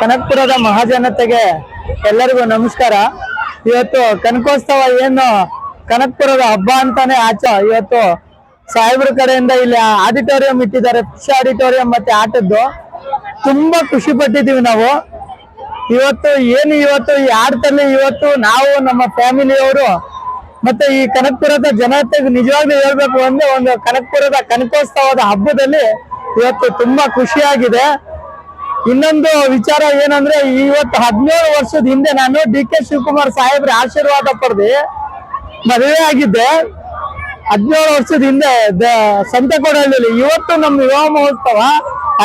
ಕನಕಪುರದ ಮಹಾಜನತೆಗೆ ಎಲ್ಲರಿಗೂ ನಮಸ್ಕಾರ. ಇವತ್ತು ಕನಕೋತ್ಸವ ಏನು ಕನಕಪುರದ ಹಬ್ಬ ಅಂತಾನೆ ಆಚ. ಇವತ್ತು ಸಾಹೇಬ್ರ ಕಡೆಯಿಂದ ಇಲ್ಲಿ ಆಡಿಟೋರಿಯಂ ಇಟ್ಟಿದ್ದಾರೆ. ಫಿಶ್ ಆಡಿಟೋರಿಯಂ ಮತ್ತೆ ಆಟದ್ದು. ತುಂಬಾ ಖುಷಿ ಪಟ್ಟಿದ್ದೀವಿ ನಾವು. ಇವತ್ತು ಏನು ಇವತ್ತು ಈ ಆಟದಲ್ಲಿ ಇವತ್ತು ನಾವು ನಮ್ಮ ಫ್ಯಾಮಿಲಿಯವರು ಮತ್ತೆ ಈ ಕನಕಪುರದ ಜನತೆಗೆ ನಿಜವಾಗ್ಲೂ ಹೇಳ್ಬೇಕು ಅಂದ್ರೆ ಒಂದು ಕನಕಪುರದ ಕನಕೋತ್ಸವದ ಹಬ್ಬದಲ್ಲಿ ಇವತ್ತು ತುಂಬಾ ಖುಷಿಯಾಗಿದೆ. ಇನ್ನೊಂದು ವಿಚಾರ ಏನಂದ್ರೆ, ಇವತ್ತು ಹದಿನೇಳು ವರ್ಷದ ಹಿಂದೆ ನಾನು ಡಿ ಕೆ ಶಿವಕುಮಾರ್ ಸಾಹೇಬ್ರ ಆಶೀರ್ವಾದ ಪಡೆದು ಮದುವೆ ಆಗಿದ್ದೆ. ಹದಿನೇಳು ವರ್ಷದ ಹಿಂದೆ ಸಂತೆಕೊಡಹಳ್ಳಿಲಿ ಇವತ್ತು ನಮ್ಮ ವಿವಾಹ ಮಹೋತ್ಸವ,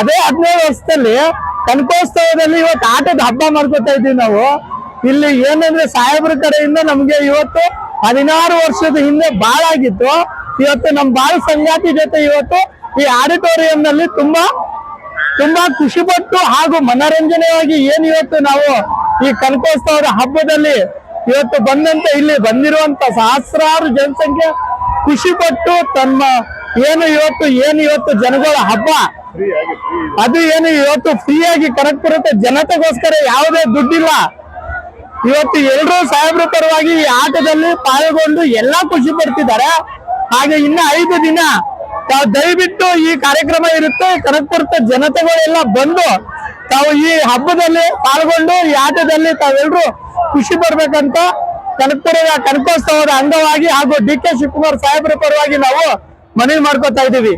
ಅದೇ ಹದಿನೇಳು ವರ್ಷದಲ್ಲಿ ಕನಕೋತ್ಸವದಲ್ಲಿ ಇವತ್ತು ಆಟದ ಹಬ್ಬ ಮಾಡ್ಕೊತಾ ಇದ್ದೀವಿ ನಾವು. ಇಲ್ಲಿ ಏನಂದ್ರೆ ಸಾಹೇಬ್ರ ಕಡೆಯಿಂದ ನಮ್ಗೆ ಇವತ್ತು ಹದಿನಾರು ವರ್ಷದ ಹಿಂದೆ ಬಾಳಾಗಿತ್ತು. ಇವತ್ತು ನಮ್ಮ ಬಾಳ ಸಂಗಾತಿ ಜೊತೆ ಇವತ್ತು ಈ ಆಡಿಟೋರಿಯಂ ನಲ್ಲಿ ತುಂಬಾ ತುಂಬಾ ಖುಷಿ ಪಟ್ಟು ಹಾಗೂ ಮನರಂಜನೆಯಾಗಿ ಏನ್ ಇವತ್ತು ನಾವು ಈ ಕನಕೋತ್ಸವದ ಹಬ್ಬದಲ್ಲಿ ಇವತ್ತು ಬಂದಂತ ಇಲ್ಲಿ ಬಂದಿರುವಂತ ಸಹಸ್ರಾರು ಜನಸಂಖ್ಯೆ ಖುಷಿ ಪಟ್ಟು ತಮ್ಮ ಏನು ಇವತ್ತು ಏನು ಇವತ್ತು ಜನಗಳ ಹಬ್ಬ? ಅದು ಏನು ಇವತ್ತು ಫ್ರೀ ಆಗಿ ಬರುತ್ತೆ? ಜನತೆಗೋಸ್ಕರ ಯಾವುದೇ ದುಡ್ಡಿಲ್ಲ. ಇವತ್ತು ಎಲ್ಲರೂ ಸಾಹೇಬ್ರ ಪರವಾಗಿ ಈ ಆಟದಲ್ಲಿ ಪಾಲ್ಗೊಂಡು ಎಲ್ಲಾ ಖುಷಿ ಪಡ್ತಿದ್ದಾರೆ. ಹಾಗೆ ಇನ್ನ ಐದು ದಿನ ತಾವು ದಯವಿಟ್ಟು ಈ ಕಾರ್ಯಕ್ರಮ ಇರುತ್ತೆ. ಕನಕಪುರದ ಜನತೆಗಳೆಲ್ಲ ಬಂದು ತಾವು ಈ ಹಬ್ಬದಲ್ಲಿ ಪಾಲ್ಗೊಂಡು, ಈ ಆಟದಲ್ಲಿ ತಾವೆಲ್ಲರೂ ಖುಷಿ ಪಡ್ಬೇಕಂತ ಕನಕಪುರದ ಕನಕೋತ್ಸವದ ಅಂಗವಾಗಿ ಹಾಗೂ ಡಿ ಕೆ ಶಿವಕುಮಾರ್ ಸಾಹೇಬರ ಪರವಾಗಿ ನಾವು ಮನವಿ ಮಾಡ್ಕೋತಾ ಇದೀವಿ